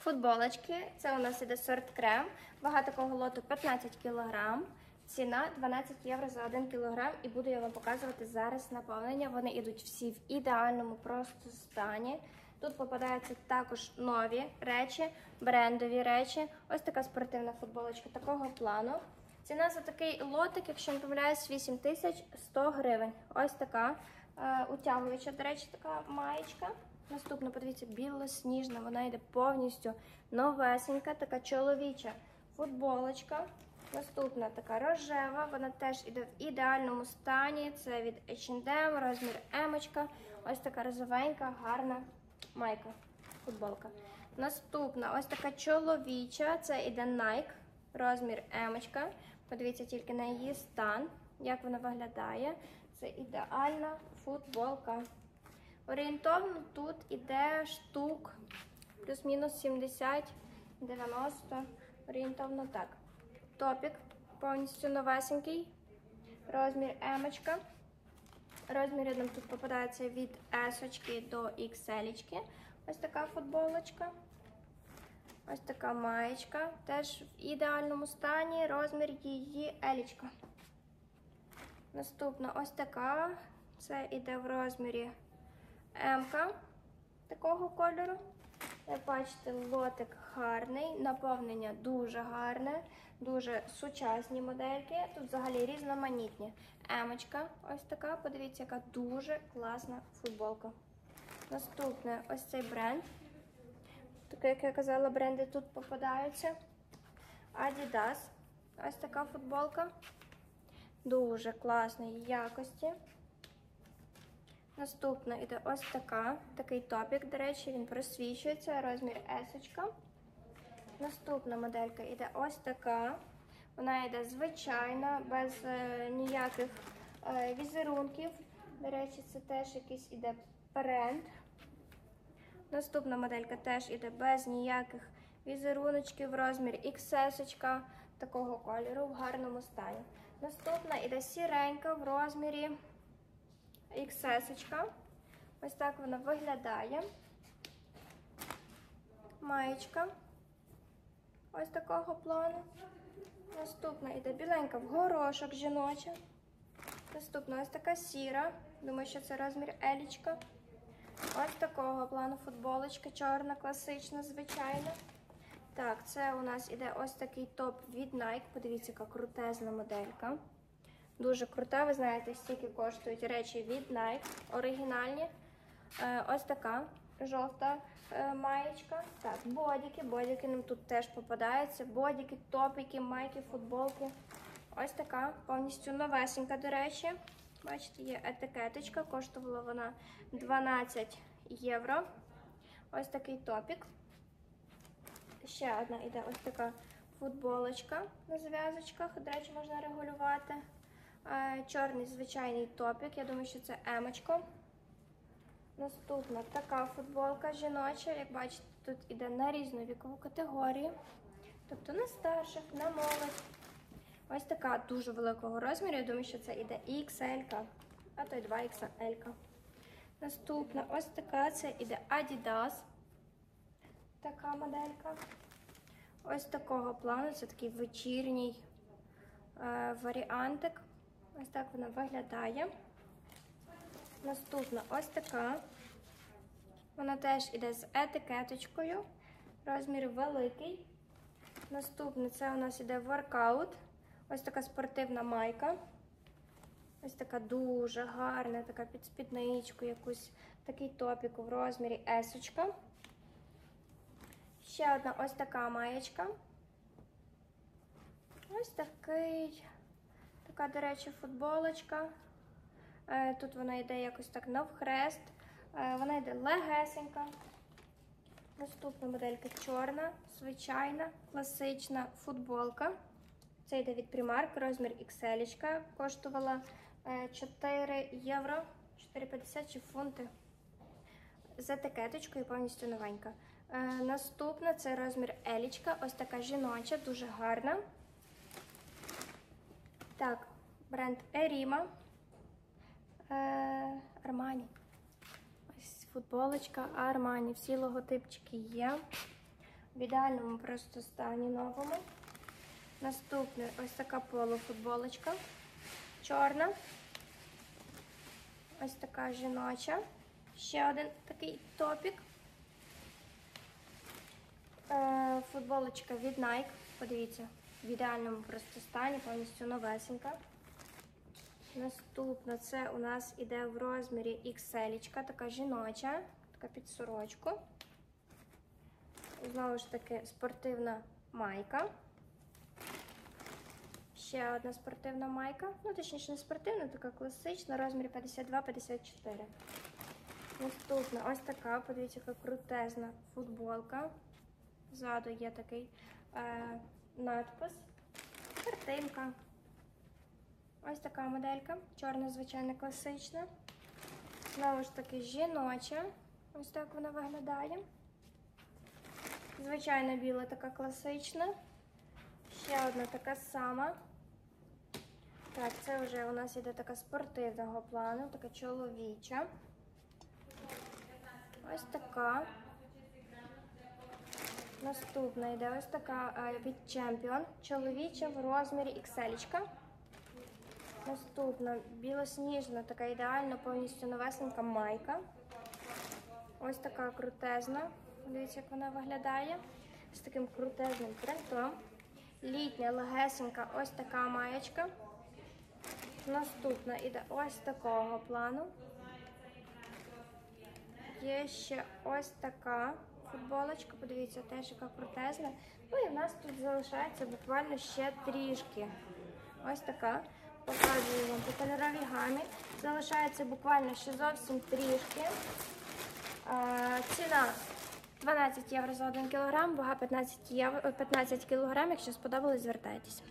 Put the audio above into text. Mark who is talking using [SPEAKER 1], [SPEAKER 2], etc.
[SPEAKER 1] Футболочки. Це у нас іде сорт крем. Вага такого лоту 15 кг. Ціна 12 євро за 1 кг. І буду я вам показувати зараз наповнення. Вони йдуть всі в ідеальному просто стані. Тут попадаються також нові речі, брендові речі. Ось така спортивна футболочка такого плану. Ціна за такий лотик, якщо не помиляюсь, 8100 гривень. Ось така е, утягуюча, до речі, така маєчка. Наступна, подивіться, білосніжна, вона йде повністю новесенька, така чоловіча футболочка. Наступна така рожева, вона теж іде в ідеальному стані. Це від H&M, розмір емочка. Ось така розовенька, гарна майка, футболка. Наступна ось така чоловіча, це іде Nike, розмір емочка. Подивіться тільки на її стан, як вона виглядає. Це ідеальна футболка. Орієнтовно тут іде штук плюс-мінус 70, 90, орієнтовно так. Топік повністю новесенький. Розмір емочка. Розміри нам тут попадаються від S до XL. Ось така футболочка. Ось така маєчка. Теж в ідеальному стані. Розмір її елічка. Наступна ось така. Це іде в розмірі М такого кольору. Як бачите, лотик гарний, наповнення дуже гарне, дуже сучасні модельки. Тут взагалі різноманітні. Емочка ось така. Подивіться, яка дуже класна футболка. Наступне ось цей бренд. Так, як я казала, бренди тут попадаються. Adidas. Ось така футболка. Дуже класної якості. Наступна іде ось така, такий топік, до речі, він просвічується, розмір S. Наступна моделька іде ось така. Вона йде звичайна, без е, ніяких е, візерунків. До речі, це теж якийсь іде бренд. Наступна моделька теж іде без ніяких візеруночків, розмір XS такого кольору в гарному стані. Наступна іде сіренька в розмірі. XS. Ось так вона виглядає. Маєчка. Ось такого плану. Наступна йде біленька в горошок жіноча. Наступна ось така сіра. Думаю, що це розмір елічка. Ось такого плану футболочка, чорна, класична, звичайна. Так, це у нас іде ось такий топ від Nike. Подивіться, яка крутезна моделька. Дуже крута, ви знаєте, стільки коштують речі від Nike, оригінальні. Е, ось така жовта е, маєчка. Так, бодіки. Бодіки нам тут теж попадаються. Бодіки, топіки, майки, футболки. Ось така, повністю новесенька, до речі. Бачите, є етикеточка, коштувала вона 12 євро. Ось такий топік. Ще одна іде ось така футболочка на зв'язочках. До речі, можна регулювати. Е, чорний звичайний топік. Я думаю, що це емочко. Наступна така футболка жіноча. Як бачите, тут іде на різну вікову категорію. Тобто на старших, на молодь. Ось така дуже великого розміру. Я думаю, що це іде XL, а то й 2XL. Наступна ось така це іде Adidas. Така моделька. Ось такого плану. Це такий вечірній е, варіантик. Ось так вона виглядає. Наступна ось така. Вона теж іде з етикеточкою. Розмір великий. Наступне це у нас іде воркаут. Ось така спортивна майка. Ось така дуже гарна, така під спідничку, якусь такий топік в розмірі есочка. Ще одна ось така маєчка. Ось такий, така, до речі, футболочка. Е, тут вона йде якось так навхрест. Е, вона йде легесенька. Наступна моделька чорна, звичайна, класична футболка. Це йде від Primark, розмір XL. Коштувала 4 євро, 4,50 чи фунти. З етикеточкою повністю новенька. Е, наступна це розмір Елічка. Ось така жіноча, дуже гарна. Так, бренд Еріма. Армані. Ось футболочка Армані. Всі логотипчики є. в ідеальному просто стані новому. Наступне ось така полуфутболочка. Чорна. Ось така жіноча. Ще один такий топік. Е, футболочка від Nike. Подивіться, в ідеальному просто стані, повністю новесенька. Наступна це у нас іде в розмірі XL, така жіноча, така під сорочку. Знову ж таки, спортивна майка. Ще одна спортивна майка. Ну, точніше, не спортивна, така класична, розмір 52-54. Наступна ось така, подивіться, яка крутезна футболка. Ззаду є такий е, надпис. Картинка. Ось така моделька. Чорна, звичайно, класична. Знову ж таки, жіноча. Ось так вона виглядає. Звичайно, біла така класична. Ще одна така сама. Так, це вже у нас іде така спортивного плану, така чоловіча. Ось така. Наступна йде ось така е, від Champion. Чоловіча в розмірі XL. Наступна білосніжна, така ідеально повністю новесенька майка. Ось така крутезна. Дивіться, як вона виглядає. З таким крутезним принтом. Літня, легесенька, ось така маєчка. Наступна іде ось такого плану. Є ще ось така футболочка, подивіться, теж яка крутезна. Ну і в нас тут залишається буквально ще трішки. Ось така. Показую вам по кольоровій гамі. Залишається буквально ще зовсім трішки. Ціна 12 євро за 1 кілограм, вага 15, євро, 15 кілограм. Якщо сподобалось, звертайтеся.